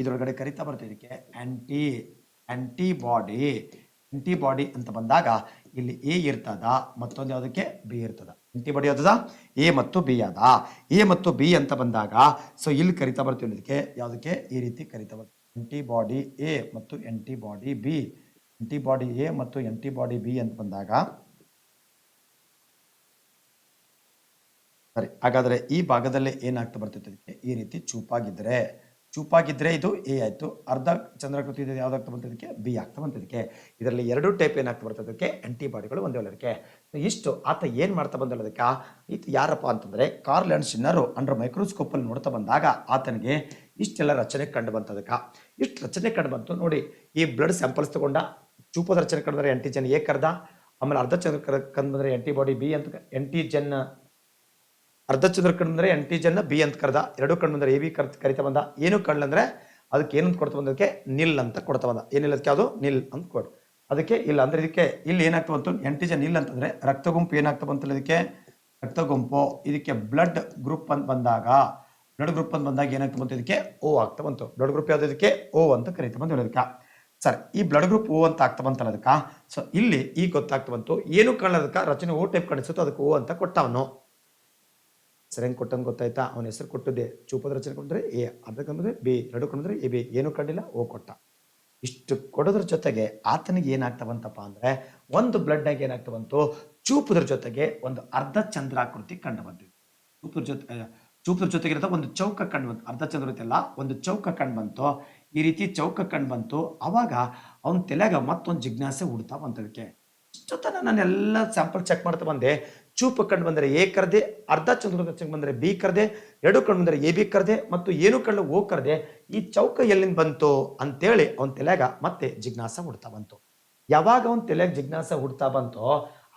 ಇದರೊಳಗಡೆ ಕರಿತಾ ಬರ್ತೈತೆ ಇದಕ್ಕೆ ಆಂಟಿ ಆಂಟಿಬಾಡಿ ಆಂಟಿಬಾಡಿ ಅಂತ ಬಂದಾಗ ಇಲ್ಲಿ ಎ ಇರ್ತದ, ಮತ್ತೊಂದು ಯಾವುದಕ್ಕೆ? ಬಿ ಇರ್ತದ. ಆಂಟಿಬಾಡಿ ಯಾವ್ದದ ಎ ಮತ್ತು ಬಿ ಆದ ಎ ಮತ್ತು ಬಿ ಅಂತ ಬಂದಾಗ ಸೊ ಇಲ್ಲಿ ಕರಿತಾ ಬರ್ತೀವಿ ಇದಕ್ಕೆ ಯಾವುದಕ್ಕೆ? ಈ ರೀತಿ ಕರಿತಾ ಬರ್ತೀವಿ. ಆಂಟಿಬಾಡಿ ಎ ಮತ್ತು ಆಂಟಿಬಾಡಿ ಬಿ ಆಂಟಿಬಾಡಿ ಎ ಮತ್ತು ಆಂಟಿಬಾಡಿ ಬಿ ಅಂತ ಬಂದಾಗ, ಸರಿ, ಹಾಗಾದ್ರೆ ಈ ಭಾಗದಲ್ಲಿ ಏನಾಗ್ತಾ ಬರ್ತಿತ್ತು ಇದಕ್ಕೆ ಈ ರೀತಿ ಚೂಪಾಗಿದ್ರೆ ಚೂಪಾಗಿದ್ರೆ ಇದು ಎ ಆಯ್ತು. ಅರ್ಧ ಚಂದ್ರಕೃತಿ ಯಾವ್ದಾಗ್ತಾ ಬಂತದಕ್ಕೆ? ಬಿ ಆಗ್ತಾ ಬಂತದಕ್ಕೆ. ಇದರಲ್ಲಿ ಎರಡು ಟೈಪ್ ಏನಾಗ್ತಾ ಬರ್ತದಕ್ಕೆ ಆಂಟಿಬಾಡಿಗಳು ಒಂದೇ ಅದಕ್ಕೆ ಇಷ್ಟು ಆತ ಏನು ಮಾಡ್ತಾ ಬಂದಲ್ಲದಕ್ಕೆ ಈತ ಯಾರಪ್ಪ ಅಂತಂದರೆ ಕಾರ್ಲ್ ಅಂಡ್ ಸಿನ್ನರು ಅಂಡ್ರ ಮೈಕ್ರೋಸ್ಕೋಪಲ್ಲಿ ನೋಡ್ತಾ ಬಂದಾಗ ಆತನಿಗೆ ಇಷ್ಟೆಲ್ಲ ರಚನೆ ಕಂಡು ಬಂತದಕ್ಕ ಇಷ್ಟು ರಚನೆ ಕಂಡು ಬಂತು. ನೋಡಿ, ಈ ಬ್ಲಡ್ ಸ್ಯಾಂಪಲ್ಸ್ ತಗೊಂಡ ಚೂಪದ ರಚನೆ ಕಂಡು ಆ್ಯಂಟಿಜೆನ್ ಎ ಕರ್ದ, ಆಮೇಲೆ ಅರ್ಧ ಚಂದ್ರ ಕಂಡು ಬಂದ್ರೆ ಆಂಟಿಬಾಡಿ ಬಿ ಅಂತ ಆ್ಯಂಟಿಜೆನ್ ಅರ್ಧ ಚಂದ್ರ ಕಂಡು ಬಂದ್ರೆ ಬಿ ಅಂತ ಕರೆದ, ಎರಡು ಕಂಡು ಬಂದರೆ ಎ ಬಿ ಕರ್ ಕರಿತಾ ಬಂದ. ಏನು ಕಂಡು ಅಂದ್ರೆ ಅದಕ್ಕೆ ಏನಂತ ಕೊಡ್ತಾ ಬಂದಕ್ಕೆ ನಿಲ್ ಅಂತ ಕೊಡ್ತಾ ಬಂದ. ಏನಿಲ್ಲ ಅದಕ್ಕೆ ಅದು ನಿಲ್ ಅಂತ ಕೊಡು. ಅದಕ್ಕೆ ಇಲ್ಲ ಅಂದ್ರೆ ಇದಕ್ಕೆ ಇಲ್ಲಿ ಏನಾಗ್ತಾ ಬಂತು ಎಂಟಿಜನ್ ಇಲ್ಲ ಅಂತಂದ್ರೆ ರಕ್ತ ಗುಂಪು ಏನಾಗ್ತಾ ಬಂತು ಇದಕ್ಕೆ ರಕ್ತ ಗುಂಪು, ಇದಕ್ಕೆ ಬ್ಲಡ್ ಗ್ರೂಪ್ ಅಂತ ಬಂದಾಗ ಬ್ಲಡ್ ಗ್ರೂಪ್ ಅಂತ ಬಂದಾಗ ಏನಾಗ್ತಾ ಬಂತು ಇದಕ್ಕೆ ಓ ಆಗ್ತಾ ಬಂತು ಬ್ಲಡ್ ಗ್ರೂಪ್ ಯಾವ್ದು ಇದಕ್ಕೆ? ಓ ಅಂತ ಕರಿತಾ ಬಂತು ಅದಕ್ಕೆ ಸರ್, ಈ ಬ್ಲಡ್ ಗ್ರೂಪ್ ಓ ಅಂತ ಆಗ್ತಾ ಬಂತಲ್ಲ ಅದಕ್ಕ ಸೊ ಇಲ್ಲಿ ಈಗ ಗೊತ್ತಾಗ್ತಾ ಬಂತು ಏನು ಕಾಣೋದಕ್ಕ ರಚನೆ ಓ ಟೈಪ್ ಕಾಣಿಸುತ್ತೋ ಅದಕ್ಕೆ ಓ ಅಂತ ಕೊಟ್ಟವನು. ಸರಿ, ಹೆಂಗೆ ಕೊಟ್ಟಂಗೆ ಗೊತ್ತಾಯ್ತಾ? ಅವನ ಹೆಸರು ಕೊಟ್ಟಿದ್ದೆ. ಚೂಪದ ರಚನೆ ಕೊಟ್ಟರೆ ಎ ಕಂಡ್ರೆ ಬಿ ಎರಡು ಕೊಂಡ್ರೆ ಎ ಬಿ ಏನು ಕಂಡಿಲ್ಲ ಓ ಕೊಟ್ಟ. ಇಷ್ಟು ಕೊಡೋದ್ರ ಜೊತೆಗೆ ಆತನಿಗೆ ಏನಾಗ್ತವಂತಪ್ಪ ಅಂದರೆ ಒಂದು ಬ್ಲಡ್ನಾಗ ಏನಾಗ್ತಾ ಬಂತು? ಚೂಪದ್ರ ಜೊತೆಗೆ ಒಂದು ಅರ್ಧ ಚಂದ್ರಾಕೃತಿ ಕಂಡು ಬಂತು ಚೂಪದ ಜೊತೆ ಚೂಪದ್ರ ಜೊತೆಗೆ ಇರೋದು ಒಂದು ಚೌಕ ಕಂಡು ಬಂತು. ಅರ್ಧ ಚಂದ್ರಾಕೃತಿ ಅಲ್ಲ, ಒಂದು ಚೌಕ ಕಂಡು ಬಂತು. ಈ ರೀತಿ ಚೌಕ ಕಂಡು ಬಂತು. ಅವಾಗ ಅವನ ತಲೆಗ ಮತ್ತೊಂದು ಜಿಜ್ಞಾಸೆ ಹುಡ್ತಾ ಬಂತದಕ್ಕೆ ಇಷ್ಟೊತ್ತನ ನಾನು ಎಲ್ಲ ಸ್ಯಾಂಪಲ್ ಚೆಕ್ ಮಾಡ್ತಾ ಬಂದೆ. ಚೂಪು ಕಂಡು ಬಂದರೆ ಎ ಕರೆದೆ, ಅರ್ಧ ಚಂದ್ರ ಬಂದರೆ ಬಿ ಕರೆದೆ, ಎರಡು ಕಂಡು ಬಂದರೆ ಎ ಬಿ ಕರೆದೆ ಮತ್ತು ಏನು ಕಣ್ಣು ಓ ಕರೆದೆ, ಈ ಚೌಕ ಎಲ್ಲಿಂದ ಬಂತು ಅಂತೇಳಿ ಅವನ ತಲೆಗ ಮತ್ತೆ ಜಿಜ್ಞಾಸ ಹುಡ್ತಾ ಬಂತು. ಯಾವಾಗ ಅವನ ತಲೆಗೆ ಜಿಜ್ಞಾಸ ಹುಡ್ತಾ ಬಂತೋ,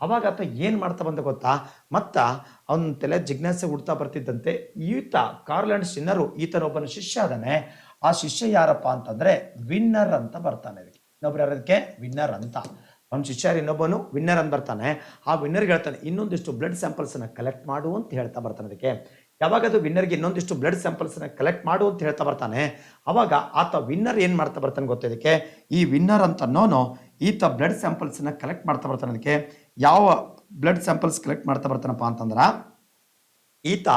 ಅವಾಗ ಆತ ಏನು ಮಾಡ್ತಾ ಬಂದ ಗೊತ್ತಾ? ಮತ್ತ ಅವನ ತಲೆ ಜಿಜ್ಞಾಸೆ ಹುಡ್ತಾ ಬರ್ತಿದ್ದಂತೆ ಈತ ಕಾರ್ಲ್ಯಾಂಡ್ ಶಿನ್ನರು ಈತನೊಬ್ಬನ ಶಿಷ್ಯ ಆದನೆ. ಆ ಶಿಷ್ಯ ಯಾರಪ್ಪ ಅಂತಂದ್ರೆ, ವಿನ್ನರ್ ಅಂತ ಬರ್ತಾನೆ ಇದಕ್ಕೆ ಇನ್ನೊಬ್ರು ಯಾರದಕ್ಕೆ ವಿನ್ನರ್ ಅಂತ. ಅವ್ನ ಶಿಷ್ಯರು ಇನ್ನೊಬ್ಬನು ವಿನ್ನರ್ ಅಂತ ಬರ್ತಾನೆ. ಆ ವಿನ್ನರ್ಗೆ ಹೇಳ್ತಾನೆ, ಇನ್ನೊಂದಿಷ್ಟು ಬ್ಲಡ್ ಸ್ಯಾಂಪಲ್ಸ್ನ ಕಲೆಕ್ಟ್ ಮಾಡು ಅಂತ ಹೇಳ್ತಾ ಬರ್ತಾನೆ ಅದಕ್ಕೆ. ಯಾವಾಗ ಅದು ವಿನ್ನರ್ಗೆ ಇನ್ನೊಂದಿಷ್ಟು ಬ್ಲಡ್ ಸ್ಯಾಂಪಲ್ಸ್ನ ಕಲೆಕ್ಟ್ ಮಾಡು ಅಂತ ಹೇಳ್ತಾ ಬರ್ತಾನೆ, ಅವಾಗ ಆತ ವಿನ್ನರ್ ಏನು ಮಾಡ್ತಾ ಬರ್ತಾನೆ ಗೊತ್ತಾ ಇದಕ್ಕೆ? ಈ ವಿನ್ನರ್ ಅಂತ ಅನ್ನೋನು ಈತ ಬ್ಲಡ್ ಸ್ಯಾಂಪಲ್ಸ್ನ ಕಲೆಕ್ಟ್ ಮಾಡ್ತಾ ಬರ್ತಾನೆ ಅದಕ್ಕೆ. ಯಾವ ಬ್ಲಡ್ ಸ್ಯಾಂಪಲ್ಸ್ ಕಲೆಕ್ಟ್ ಮಾಡ್ತಾ ಬರ್ತಾನಪ್ಪ ಅಂತಂದ್ರೆ, ಈತ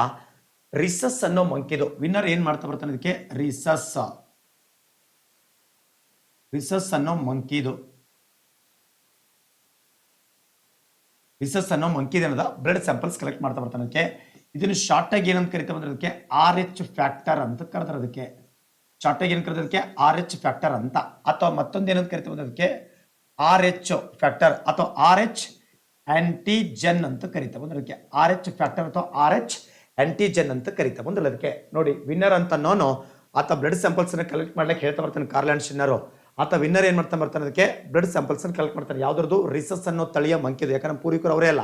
ರಿಸಸ್ ಅನ್ನೋ ಮಂಕಿದು ವಿನ್ನರ್ ಏನು ಮಾಡ್ತಾ ಬರ್ತಾನೆ ಅದಕ್ಕೆ? ರಿಸಸ್ ರಿಸಸ್ ಅನ್ನೋ ಮಂಕಿದು ರಿಸಸ್ ಅನ್ನೋ ಮಂಕಿದೇನದ ಬ್ಲಡ್ ಸ್ಯಾಂಪಲ್ಸ್ ಕಲೆಕ್ಟ್ ಮಾಡ್ತಾ ಬರ್ತಾನೆ ಅದಕ್ಕೆ. ಇದನ್ನು ಶಾರ್ಟ್ ಆಗಿ ಏನಂತ ಕರಿತಾ ಬಂದ್ರೆ ಅದಕ್ಕೆ ಆರ್ ಎಚ್ ಫ್ಯಾಕ್ಟರ್ ಅಂತ ಕರೆದ್ರೆ ಅದಕ್ಕೆ. ಶಾರ್ಟ್ ಆಗಿ ಏನ್ ಕರೆದ್ರೆ ಅದಕ್ಕೆ ಆರ್ ಎಚ್ ಫ್ಯಾಕ್ಟರ್ ಅಂತ. ಅಥವಾ ಮತ್ತೊಂದು ಏನಂತ ಕರಿತಾ ಬಂದ್ರೆ ಅದಕ್ಕೆ ಆರ್ ಎಚ್ ಫ್ಯಾಕ್ಟರ್ ಅಥವಾ ಆರ್ ಎಚ್ ಆಂಟಿಜೆನ್ ಅಂತ ಕರಿತಾ ಬಂದ್ರೆ ಅದಕ್ಕೆ. ಆರ್ ಎಚ್ ಫ್ಯಾಕ್ಟರ್ ಅಥವಾ ಆರ್ ಎಚ್ ಆಂಟಿಜೆನ್ ಅಂತ ಕರಿತಾ ಬಂದ್ರೆ ಅದಕ್ಕೆ. ನೋಡಿ ವಿನ್ನರ್ ಅಂತ ನೋನು ಆತ ಬ್ಲಡ್ ಸ್ಯಾಂಪಲ್ಸ್ ಕಲೆಕ್ಟ್ ಮಾಡ್ಲಿಕ್ಕೆ ಹೇಳ್ತಾ ಬರ್ತಾನೆ ಕಾರ್ಲ್ಯಾಂಡ್ ಶಿನ್ನರು. ಆತ ವಿನ್ನರ್ ಏನು ಮಾಡ್ತಾ ಬರ್ತಾನೆ ಅದಕ್ಕೆ ಬ್ಲಡ್ ಸ್ಯಾಂಪಲ್ಸ್ ಕಲೆಕ್ಟ್ ಮಾಡ್ತಾನೆ. ಯಾವ್ದ್ರದ್ದು ರಿಸಸ್ ಅನ್ನೋ ತಳಿಯ ಮಂಕಿದು ಯಾಕಂದ್ರೆ ಪೂರ್ವಿಕರು ಅವರೇ ಅಲ್ಲ.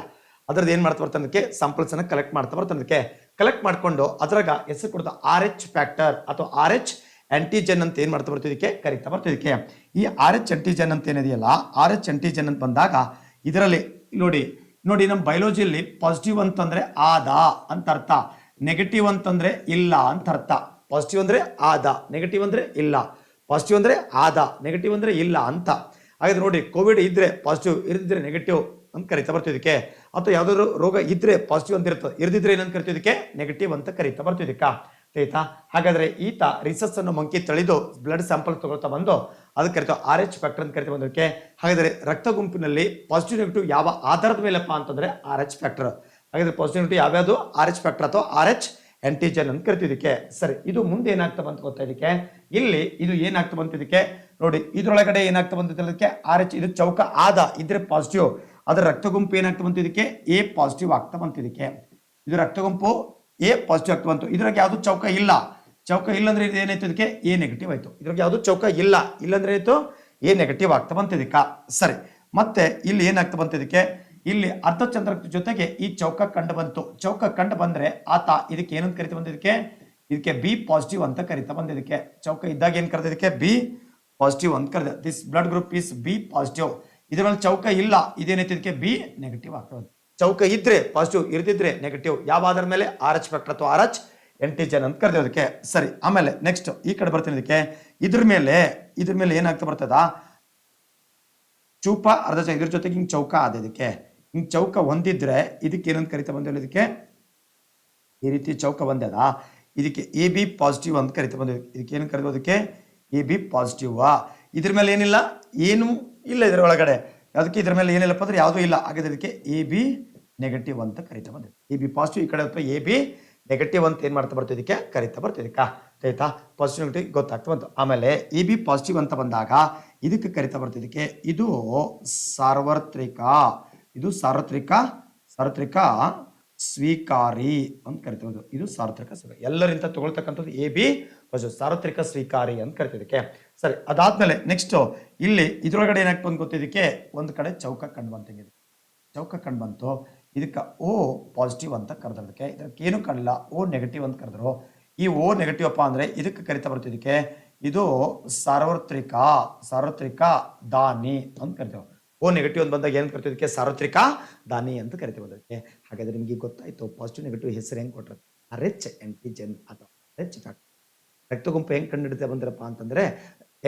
ಅದ್ರದ್ದು ಏನು ಮಾಡ್ತಾ ಬರ್ತಾನೆ ಅದಕ್ಕೆ ಸ್ಯಾಂಪಲ್ಸ್ ಅನ್ನ ಕಲೆಕ್ಟ್ ಮಾಡ್ತಾ ಬರ್ತಾನೆ ಅದಕ್ಕೆ. ಕಲೆಕ್ಟ್ ಮಾಡಿಕೊಂಡು ಅದ್ರಾಗ ಹೆಸರು ಕೊಡ್ತಾ ಆರ್ ಎಚ್ ಫ್ಯಾಕ್ಟರ್ ಅಥವಾ ಆರ್ ಎಚ್ ಆಂಟಿಜೆನ್ ಅಂತ ಏನು ಮಾಡ್ತಾ ಬರ್ತಿದ್ದಕ್ಕೆ ಕರಿತಾ ಬರ್ತಿದ್ದಕ್ಕೆ ಈ ಆರ್ ಎಚ್ ಆಂಟಿಜೆನ್ ಅಂತ ಏನಿದೆಯಲ್ಲ ಆರ್ ಎಚ್ ಆಂಟಿಜೆನ್ ಅಂತ ಬಂದಾಗ ಇದರಲ್ಲಿ ನೋಡಿ ನೋಡಿ ನಮ್ಮ ಬಯಾಲಜಿಯಲ್ಲಿ ಪಾಸಿಟಿವ್ ಅಂತಂದ್ರೆ ಆದ ಅಂತ ಅರ್ಥ. ನೆಗೆಟಿವ್ ಅಂತಂದ್ರೆ ಇಲ್ಲ ಅಂತ ಅರ್ಥ. ಪಾಸಿಟಿವ್ ಅಂದ್ರೆ ಆದ ನೆಗೆಟಿವ್ ಅಂದ್ರೆ ಇಲ್ಲ. ಪಾಸಿಟಿವ್ ಅಂದರೆ ಆದ ನೆಗೆಟಿವ್ ಅಂದರೆ ಇಲ್ಲ ಅಂತ. ಹಾಗಾದ್ರೆ ನೋಡಿ ಕೋವಿಡ್ ಇದ್ದರೆ ಪಾಸಿಟಿವ್ ಇರದಿದ್ರೆ ನೆಗೆಟಿವ್ ಅಂತ ಕರಿತಾ ಬರ್ತಿದ್ದಕ್ಕೆ ಅಥವಾ ಯಾವುದಾದ್ರು ರೋಗ ಇದ್ದರೆ ಪಾಸಿಟಿವ್ ಅಂತ ಇರ್ತದೆ ಇರದಿದ್ರೆ ಏನಂತ ಕರಿತಿದ್ದಕ್ಕೆ ನೆಗೆಟಿವ್ ಅಂತ ಕರಿತಾ ಬರ್ತಿದ್ದಕ್ಕ ಆಯ್ತಾ? ಹಾಗಾದರೆ ಈತ ರಿಸಸ್ ಅನ್ನು ಮಂಕಿ ತಳಿದು ಬ್ಲಡ್ ಸ್ಯಾಂಪಲ್ ತಗೊಳ್ತಾ ಬಂದು ಅದಕ್ಕೆ ಕರಿತಾ ಆರ್ ಎಚ್ ಫ್ಯಾಕ್ಟರ್ ಅಂತ ಕರಿತಾ ಬಂದಕ್ಕೆ ಹಾಗಾದರೆ ರಕ್ತ ಗುಂಪಿನಲ್ಲಿ ಪಾಸಿಟಿವ್ ನೆಗೆಟಿವ್ ಯಾವ ಆಧಾರದ ಮೇಲಪ್ಪ ಅಂತಂದರೆ ಆರ್ ಎಚ್ ಫ್ಯಾಕ್ಟರ್ ಹಾಗಾದರೆ ಪಾಸಿಟಿವ್ ನೆಗೆಟಿವ್ ಯಾವ್ಯಾವುದು? ಆರ್ ಎಚ್ ಫ್ಯಾಕ್ಟರ್ ಅಥವಾ ಆರ್ ಎಚ್ ಆಂಟಿಜನ್ ಅಂತ ಕರಿತಿದ್ದಕ್ಕೆ. ಸರಿ, ಇದು ಮುಂದೆ ಏನಾಗ್ತಾ ಬಂತು ಗೊತ್ತಾ ಇದಕ್ಕೆ? ಇಲ್ಲಿ ಇದು ಏನಾಗ್ತಾ ಬಂತು ಇದಕ್ಕೆ? ನೋಡಿ, ಇದರೊಳಗಡೆ ಏನಾಗ್ತಾ ಬಂತು ಇದಕ್ಕೆ? ಆರ್ ಎಚ್, ಇದು ಚೌಕ ಆದ, ಇದ್ರೆ ಪಾಸಿಟಿವ್ ಅದರ ರಕ್ತ ಗುಂಪು ಏನಾಗ್ತಾ ಬಂತು ಇದಕ್ಕೆ? ಎ ಪಾಸಿಟಿವ್ ಆಗ್ತಾ ಬಂತು ಇದಕ್ಕೆ. ಇದು ರಕ್ತ ಗುಂಪು, ಎ ಪಾಸಿಟಿವ್ ಆಗ್ತಾ ಬಂತು. ಇದ್ರಾಗ ಯಾವುದು ಚೌಕ ಇಲ್ಲ. ಚೌಕ ಇಲ್ಲ ಅಂದ್ರೆ ಇದು ಏನಾಯ್ತು ಇದಕ್ಕೆ? ಎ ನೆಗೆಟಿವ್ ಆಯ್ತು. ಇದ್ರಾಗ ಯಾವುದು ಚೌಕ ಇಲ್ಲ. ಇಲ್ಲಂದ್ರೆ ಏನಾಯ್ತು? ಎ ನೆಗೆಟಿವ್ ಆಗ್ತಾ ಬಂತು ಇದಕ್ಕೆ. ಸರಿ, ಮತ್ತೆ ಇಲ್ಲಿ ಏನಾಗ್ತಾ ಬಂತು ಇದಕ್ಕೆ? ಇಲ್ಲಿ ಅರ್ಧಚಂದ್ರಕ ಜೊತೆಗೆ ಈ ಚೌಕ ಕಂಡು ಬಂತು. ಚೌಕ ಕಂಡು ಬಂದ್ರೆ ಆತ ಇದಕ್ಕೆ ಏನಂತ ಕರಿತಾ ಬಂದಿದ್ದಕ್ಕೆ ಇದಕ್ಕೆ? ಬಿ ಪಾಸಿಟಿವ್ ಅಂತ ಕರಿತಾ ಬಂದಿದ್ದಕ್ಕೆ ಚೌಕ ಇದ್ದಾಗ ಏನ್ ಕರೆದಿದ್ದಕ್ಕೆ ಬಿ ಪಾಸಿಟಿವ್ ಅಂತ ಕರೆದ this blood group is B positive ಇದರಲ್ಲಿ ಚೌಕ ಇಲ್ಲ, ಇದೇನೈತಿ ಇದಕ್ಕೆ? ಬಿ ನೆಗೆಟಿವ್ ಆಗ್ತದೆ ಚೌಕ ಇದ್ರೆ ಪಾಸಿಟಿವ್ ಇರ್ದಿದ್ರೆ ನೆಗೆಟಿವ್ ಯಾವ ಆಧಾರ ಮೇಲೆ? ಆರ್ ಎಚ್ ಫ್ಯಾಕ್ಟರ್ ಅಥವಾ ಆರ್ ಎಚ್ ಎಂಟಿಜನ್ ಅಂತ ಕರೆದ ಅದಕ್ಕೆ ಸರಿ, ಆಮೇಲೆ ನೆಕ್ಸ್ಟ್ ಈ ಕಡೆ ಬರ್ತೀನಿ ಇದಕ್ಕೆ. ಇದ್ರ ಮೇಲೆ ಇದ್ರ ಮೇಲೆ ಏನಾಗ್ತಾ ಬರ್ತದ? ಚೂಪ ಅರ್ಧ ಇದ್ರ ಜೊತೆಗೆ ಹಿಂಗ್ ಚೌಕ ಆದ ಇದಕ್ಕೆ. ಹಿಂಗ್ ಚೌಕ ಒಂದಿದ್ರೆ ಇದಕ್ಕೆ ಏನಂತ ಕರಿತಾ ಬಂದಿಲ್ಲ ಇದಕ್ಕೆ? ಈ ರೀತಿ ಚೌಕ ಬಂದದ ಇದಕ್ಕೆ ಎ ಬಿ ಪಾಸಿಟಿವ್ ಅಂತ ಕರಿತಾ ಬಂದ. ಇದಕ್ಕೆ ಏನು ಕರಿಬೋದಕ್ಕೆ ಎ ಬಿ ಪಾಸಿಟಿವ್ ಇದ್ರ ಮೇಲೆ ಏನಿಲ್ಲ? ಏನು ಇಲ್ಲ ಇದರ ಒಳಗಡೆ. ಅದಕ್ಕೆ ಇದ್ರ ಮೇಲೆ ಏನಿಲ್ಲಪ್ಪ ಅಂದ್ರೆ ಯಾವುದೂ ಇಲ್ಲ. ಹಾಗಾದ್ರೆ ಇದಕ್ಕೆ ಎ ಬಿ ನೆಗೆಟಿವ್ ಅಂತ ಕರಿತಾ ಬಂದಿದೆ ಎ ಬಿ ಪಾಸಿಟಿವ್ ಈ ಕಡೆ ಅಥವಾ ಎ ಬಿ ನೆಗೆಟಿವ್ ಅಂತ ಏನು ಮಾಡ್ತಾ ಬರ್ತದೆ ಇದಕ್ಕೆ? ಕರಿತಾ ಬರ್ತದೆ ಇದಕ್ಕೆ. ಆಯ್ತಾ? ಪಾಸಿಟಿವ್ ನೆಗೆಟಿವ್ ಗೊತ್ತಾಗ್ತಾ ಬಂತು. ಆಮೇಲೆ ಎ ಬಿ ಪಾಸಿಟಿವ್ ಅಂತ ಬಂದಾಗ ಇದಕ್ಕೆ ಕರಿತಾ ಬರ್ತಿದ್ದಕ್ಕೆ ಇದು ಸಾರ್ವತ್ರಿಕ ಇದು ಸಾರ್ವತ್ರಿಕ ಸಾರ್ವತ್ರಿಕ ಸ್ವೀಕಾರಿ ಅಂತ ಕರಿತೀವಿ ಇದು ಸಾರ್ವತ್ರಿಕ ಸ್ವೀಕಾರಿ ಎಲ್ಲರಿಂದ ತಗೊಳ್ತಕ್ಕಂಥದ್ದು ಎ ಬಿ ಸಾರ್ವತ್ರಿಕ ಸ್ವೀಕಾರಿ ಅಂತ ಕರಿತಿದ್ದಕ್ಕೆ ಸರಿ, ಅದಾದ್ಮೇಲೆ ನೆಕ್ಸ್ಟ್ ಇಲ್ಲಿ ಇದ್ರೊಳಗಡೆ ಏನಾಗ್ತು ಅಂತ ಗೊತ್ತಿದ್ದಕ್ಕೆ ಒಂದು ಕಡೆ ಚೌಕ ಕಂಡು ಬಂತಂಗಿದೆ ಚೌಕ ಕಂಡು ಬಂತು. ಇದಕ್ಕೆ ಓ ಪಾಸಿಟಿವ್ ಅಂತ ಕರೆದಕ್ಕೆ ಇದಕ್ಕೆ. ಏನು ಕಾಣಲಿಲ್ಲ ಓ ನೆಗೆಟಿವ್ ಅಂತ ಕರೆದ್ರು. ಈ ಓ ನೆಗೆಟಿವ್ ಅಪ್ಪ ಅಂದ್ರೆ ಇದಕ್ಕೆ ಕರಿತಾ ಬರ್ತಿದ್ದಕ್ಕೆ ಇದು ಸಾರ್ವತ್ರಿಕ ಸಾರ್ವತ್ರಿಕ ದಾನಿ ಅಂತ ಕರಿತೇವೆ. ಓ ನೆಗೆಟಿವ್ ಅಂತ ಬಂದಾಗ ಏನು ಕರಿತೀವಿ ಇದಕ್ಕೆ ಸಾರ್ವತ್ರಿಕ ದಾನಿ ಅಂತ ಕರಿತೀವಿ ಅದಕ್ಕೆ. ಹಾಗಾದ್ರೆ ನಿಮಗೆ ಗೊತ್ತಾಯ್ತು ಪಾಸಿಟಿವ್ ನೆಗೆಟಿವ್ ಹೆಸರು ಹೆಂಗ್ ಆರ್ ಎಚ್ ಎಂಟಿಜೆನ್ ಅಥವಾ ರೆಚ್ ಫ್ಯಾಕ್ಟರ್ ರಕ್ತ ಗುಂಪು ಹೆಂಗ್ ಕಂಡುಹಿಡಿತಾ ಬಂದ್ರಪ್ಪ ಅಂತಂದ್ರೆ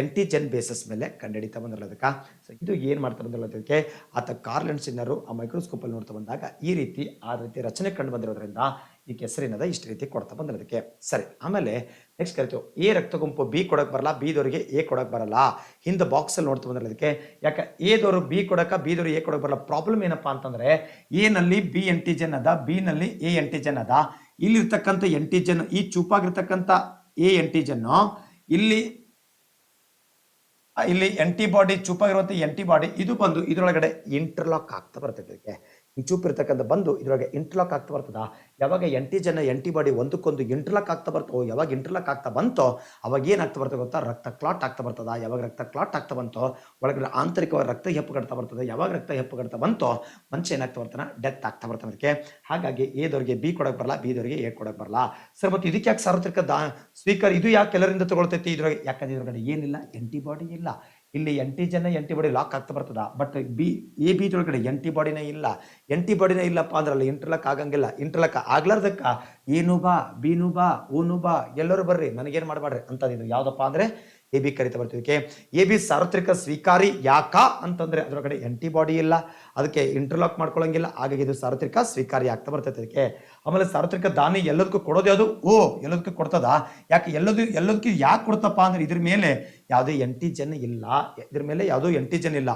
ಎಂಟಿಜೆನ್ ಬೇಸಸ್ ಮೇಲೆ ಕಂಡುಹಿಡಿತಾ ಬಂದ್ರಲ್ಲ ಅದಕ್ಕೆ. ಸೊ ಇದು ಏನ್ ಮಾಡ್ತಾರೆ ಬಂದ್ರಲ್ಲ ಅದಕ್ಕೆ, ಆತ ಕಾರ್ಲೆನ್ಸಿನರು ಆ ಮೈಕ್ರೋಸ್ಕೋಪಲ್ಲಿ ನೋಡ್ತಾ ಬಂದಾಗ ಈ ರೀತಿ ಆ ರೀತಿ ರಚನೆ ಕಂಡು ಬಂದಿರೋದ್ರಿಂದ ಈ ಕೆಸರಿನದ ಇಷ್ಟು ರೀತಿ ಕೊಡ್ತಾ ಬಂದ್ರೆ ಅದಕ್ಕೆ. ಸರಿ, ಆಮೇಲೆ ನೆಕ್ಸ್ಟ್ ಕರಿತೀವಿ. ಎ ರಕ್ತ ಗುಂಪು ಬಿ ಕೊಡಕ್ ಬರಲ್ಲ, ಬಿ ದವರಿಗೆ ಎ ಕೊಡಕ್ ಬರಲ್ಲ. ಹಿಂದೆ ಬಾಕ್ಸ್ ಅಲ್ಲಿ ನೋಡ್ತಾ ಬಂದ್ರೆ ಅದಕ್ಕೆ. ಯಾಕೆ, ಎ ದವರು ಬಿ ಕೊಡಕ, ಬಿ ದವರು ಎ ಕೊಡಕ್ ಬರಲ್ಲ. ಪ್ರಾಬ್ಲಮ್ ಏನಪ್ಪಾ ಅಂತಂದ್ರೆ, ಎ ನಲ್ಲಿ ಬಿ ಎಂಟಿಜನ್ ಅದ, ಬಿ ನಲ್ಲಿ ಎ ಎಂಟಿಜನ್ ಅದ. ಇಲ್ಲಿರ್ತಕ್ಕಂಥ ಎಂಟಿಜನ್ ಈ ಚೂಪಾಗಿರ್ತಕ್ಕಂಥ ಎ ಎಂಟಿಜನ್ ಇಲ್ಲಿ ಇಲ್ಲಿ ಎಂಟಿಬಾಡಿ ಚೂಪಾಗಿರುವಂಥ ಎಂಟಿಬಾಡಿ ಇದು ಬಂದು ಇದರೊಳಗಡೆ ಇಂಟರ್ಲಾಕ್ ಆಗ್ತಾ ಬರ್ತೈತೆ ಇದಕ್ಕೆ ಈ ಚೂಪ್ ಇರ್ತಕ್ಕಂಥ ಬಂದು ಇದ್ರೊಳಗೆ ಇಂಟರ್ಲಾಕ್ ಆಗ್ತಾ ಬರ್ತದ? ಯಾವಾಗ ಎಂಟಿಜನ್ ಎಂಟಿಬಾಡಿ ಒಂದಕ್ಕೊಂದು ಇಂಟರ್ಲಾಕ್ ಆಗ್ತಾ ಬರ್ತೋ ಯಾವಾಗ ಇಂಟರ್ಲಾಕ್ ಆಗ್ತಾ ಬಂತೋ, ಅವಾಗ ಏನಾಗ್ತಾ ಬರ್ತದೆ ಗೊತ್ತಾ? ರಕ್ತ ಕ್ಲಾಟ್ ಆಗ್ತಾ ಬರ್ತದ. ಯಾವಾಗ ರಕ್ತ ಕ್ಲಾಟ್ ಆಗ್ತಾ ಬಂತೋ, ಒಳಗಡೆ ಆಂತರಿಕವಾಗಿ ರಕ್ತ ಹೆಪ್ಪು ಕಡ್ತಾ ಬರ್ತದೆ. ಯಾವಾಗ ರಕ್ತ ಹೆಪ್ಪು ಕಡ್ತಾ ಬಂತೋ, ಮನುಷ್ಯ ಏನಾಗ್ತಾ ಬರ್ತಾನೆ? ಡೆತ್ ಆಗ್ತಾ ಬರ್ತಾನೆ ಅದಕ್ಕೆ. ಹಾಗಾಗಿ ಎದವರಿಗೆ ಬಿ ಕೊಡೋಕೆ ಬರಲ್ಲ, ಬಿ ದವರಿಗೆ ಎ ಕೊಡಕ್ ಬರಲ್ಲ. ಸರ್, ಮತ್ತೆ ಇದಕ್ಕೆ ಯಾಕೆ ಸಾರ್ವತ್ರಿಕ ದಾ, ಸ್ವೀಕಾರ ಇದು ಯಾಕೆ ಎಲ್ಲರಿಂದ ತಗೊಳ್ತೈತಿ ಇದ್ರೊಳಗೆ? ಯಾಕಂದ್ರೆ ಇದ್ರೊಳಗಡೆ ಏನಿಲ್ಲ ಎಂಟಿಬಾಡಿ ಇಲ್ಲ. ಇಲ್ಲಿ ಎಂಟಿಜನ್ ಎಂಟಿಬಾಡಿ ಲಾಕ್ ಆಗ್ತಾ ಬರ್ತದ. ಬಟ್ ಬಿ ಎ ಬಿ ಒಳಗಡೆ ಎಂಟಿಬಾಡಿನೇ ಇಲ್ಲ. ಎಂಟಿಬಾಡಿನೇ ಇಲ್ಲಪ್ಪ ಅಂದ್ರೆ ಇಂಟರ್ಲಾಕ್ ಆಗಂಗಿಲ್ಲ. ಇಂಟರ್ಲಾಕ್ ಆಗ್ಲಾರ್ದಕ್ಕ ಏನು ಬಾ ಬೀನು ಬಾ ಊನು ಬಾ, ಎಲ್ಲರೂ ಬರ್ರಿ, ನನಗೇನು ಮಾಡಬೇಡ್ರಿ ಅಂತ ಇದು ಯಾವುದಪ್ಪ ಅಂದ್ರೆ ಎ ಬಿ ಕರಿತಾ ಬರ್ತಿದ್ದಕ್ಕೆ ಎ ಬಿ ಸಾರ್ವತ್ರಿಕ ಸ್ವೀಕಾರಿ ಯಾಕ ಅಂತಂದ್ರೆ ಕಡೆ ಆಂಟಿಬಾಡಿ ಇಲ್ಲ, ಅದಕ್ಕೆ ಇಂಟರ್ಲಾಕ್ ಮಾಡ್ಕೊಳ್ಳೋಂಗಿಲ್ಲ ಹಾಗಾಗಿ ಇದು ಸಾರ್ವತ್ರಿಕ ಸ್ವೀಕಾರಿ ಆಗ್ತಾ ಬರ್ತೈತೆ ಅದಕ್ಕೆ. ಆಮೇಲೆ ಸಾರ್ವತ್ರಿಕ ದಾನಿ ಎಲ್ಲದಕ್ಕೂ ಕೊಡೋದು ಯಾವುದು? ಓ, ಎಲ್ಲದಕ್ಕೂ ಕೊಡ್ತದ? ಯಾಕೆ ಎಲ್ಲದು, ಎಲ್ಲದಕ್ಕೂ ಯಾಕೆ ಕೊಡ್ತಪ್ಪ ಅಂದ್ರೆ ಇದ್ರ ಮೇಲೆ ಯಾವುದೇ ಎಂಟಿಜನ್ ಇಲ್ಲ. ಇದ್ರ ಮೇಲೆ ಯಾವುದೋ ಎಂಟಿಜನ್ ಇಲ್ಲ.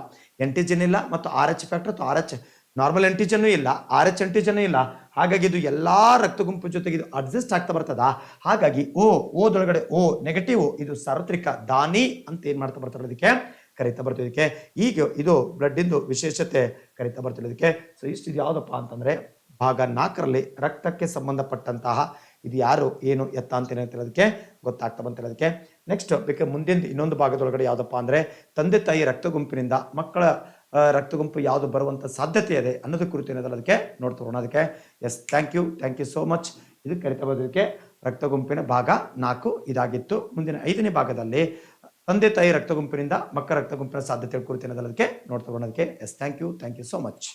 ಎಂಟಿಜನ್ ಇಲ್ಲ ಮತ್ತು ಆರ್ ಎಚ್ ಫ್ಯಾಕ್ಟರ್ ಅಥವಾ ಆರ್ ಎಚ್ ನಾರ್ಮಲ್ ಎಂಟಿಜನ್ ಇಲ್ಲ ಆರ್ ಎಚ್ ಎಂಟಿಜನ್ ಇಲ್ಲ. ಹಾಗಾಗಿ ಇದು ಎಲ್ಲ ರಕ್ತ ಗುಂಪು ಜೊತೆಗೆ ಇದು ಅಡ್ಜಸ್ಟ್ ಆಗ್ತಾ ಬರ್ತದ? ಹಾಗಾಗಿ ಓ, ಓದೊಳಗಡೆ ಓ ನೆಗೆಟಿವ್ ಇದು ಸಾರ್ವತ್ರಿಕ ದಾನಿ ಅಂತ ಏನು ಮಾಡ್ತಾ ಬರ್ತಾರೆ ಅದಕ್ಕೆ? ಕರಿತಾ ಇದಕ್ಕೆ. ಈಗ ಇದು ಬ್ಲಡ್ಡಿಂದು ವಿಶೇಷತೆ ಕರಿತಾ ಅದಕ್ಕೆ ಸೊ ಇಷ್ಟು ಇದು ಯಾವುದಪ್ಪ ಅಂತಂದ್ರೆ ಭಾಗ ನಾಲ್ಕರಲ್ಲಿ ರಕ್ತಕ್ಕೆ ಸಂಬಂಧಪಟ್ಟಂತಹ ಇದು ಯಾರು, ಏನು, ಎತ್ತ ಅಂತ ಏನಂತಿರೋದಕ್ಕೆ ಗೊತ್ತಾಗ್ತಾ ಬಂತಿರೋದಕ್ಕೆ ನೆಕ್ಸ್ಟ್ ಬೇಕಾದ್ರೆ ಮುಂದಿನ ಇನ್ನೊಂದು ಭಾಗದೊಳಗಡೆ ಯಾವುದಪ್ಪ ಅಂದ್ರೆ ತಂದೆ ತಾಯಿ ರಕ್ತ ಗುಂಪಿನಿಂದ ಮಕ್ಕಳ ರಕ್ತ ಗುಂಪು ಯಾವುದು ಬರುವಂಥ ಸಾಧ್ಯತೆ ಇದೆ ಅನ್ನೋದು ಕುರಿತು ಏನಾದರೂ ಅದಕ್ಕೆ ನೋಡ್ತಾ ಅದಕ್ಕೆ yes thank you thank you so much ಇದು ಕರಿತಾ ಬರೋದಕ್ಕೆ ರಕ್ತ ಗುಂಪಿನ ಭಾಗ ನಾಲ್ಕು ಇದಾಗಿತ್ತು. ಮುಂದಿನ ಐದನೇ ಭಾಗದಲ್ಲಿ ತಂದೆ ತಾಯಿ ರಕ್ತ ಗುಂಪಿನಿಂದ ಮಕ್ಕಳ ರಕ್ತ ಗುಂಪಿನ ಸಾಧ್ಯತೆ ಕುರಿತು ಏನಾದರೂ ಅದಕ್ಕೆ ನೋಡ್ತಾ ಅದಕ್ಕೆ yes thank you thank you so much